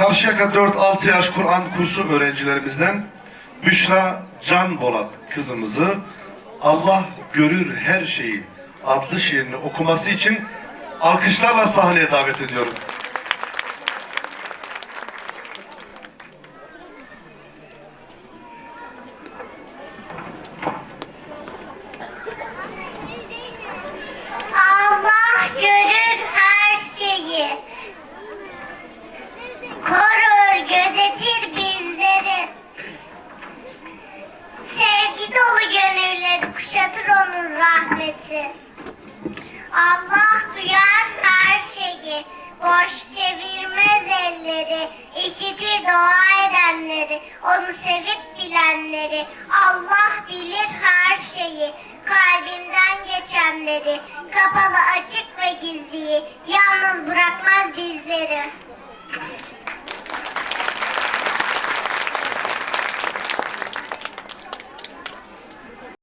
Karşıyaka 4-6 yaş Kur'an kursu öğrencilerimizden Büşra Can Bolat kızımızı Allah görür her şeyi adlı şiirini okuması için alkışlarla sahneye davet ediyorum. Allah görür her şeyi. Korur, gözetir bizleri. Sevgi dolu gönülleri kuşatır onun rahmeti. Allah duyar her şeyi. Boş çevirmez elleri. işitir dua edenleri. Onu sevip bilenleri. Allah bilir her şeyi. Kalbimden geçenleri. Kapalı açık ve gizliyi. Yalnız bırakmaz bizleri.